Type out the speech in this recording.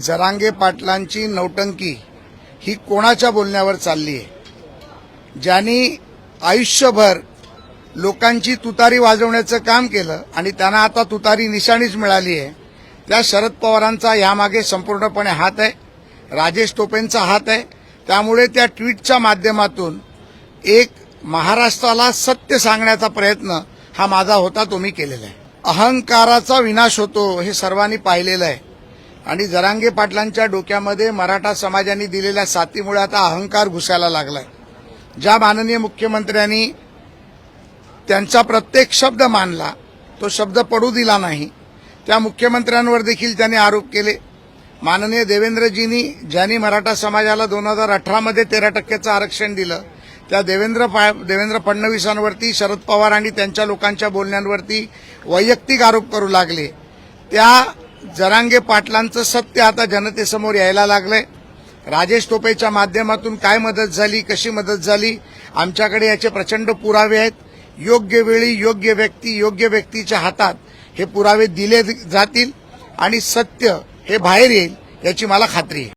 जरांगे पाटलांची नौटंकी ही कोणाच्या बोलण्यावर चालली आहे? ज्यांनी आयुष्यभर लोकांची तुतारी वाजवण्याचं काम केलं आणि त्यांना आता तुतारी निशाणीच मिळाली आहे त्या शरद पवारांचा यामागे संपूर्णपणे हात आहे राजेश टोपेंचा हात आहे. त्यामुळे त्या ट्विटच्या माध्यमातून एक महाराष्ट्राला सत्य सांगण्याचा प्रयत्न हा माझा होता तो मी केलेला आहे. अहंकाराचा विनाश होतो हे सर्वांनी पाहिलेलं आहे. आणि जरांगे पाटलांच्या डोक्यामध्ये मराठा समाजाने दिलेल्या साथीमुळे आता अहंकार घुसायला लागलाय. ज्या माननीय मुख्यमंत्र्यांनी त्यांचा प्रत्येक शब्द मानला तो शब्द पडू दिला नाही त्या मुख्यमंत्र्यांवर देखील त्यांनी आरोप केले. माननीय देवेंद्रजींनी ज्यांनी मराठा समाजाला दोन हजार अठरामध्ये तेरा टक्क्याचं आरक्षण दिलं त्या देवेंद्र फा- देवेंद्र फडणवीसांवरती शरद पवार आणि त्यांच्या लोकांच्या बोलण्यांवरती वैयक्तिक आरोप करू लागले. त्या जरांगे पाटलांचं सत्य आता जनतेसमोर यायला लागलंय. राजेश टोपेच्या माध्यमातून काय मदत झाली कशी मदत झाली? आमच्याकडे याचे प्रचंड पुरावे आहेत. योग्य वेळी योग्य व्यक्ती योग्य व्यक्तीच्या हातात हे पुरावे दिले जातील आणि सत्य हे बाहेर येईल याची मला खात्री आहे.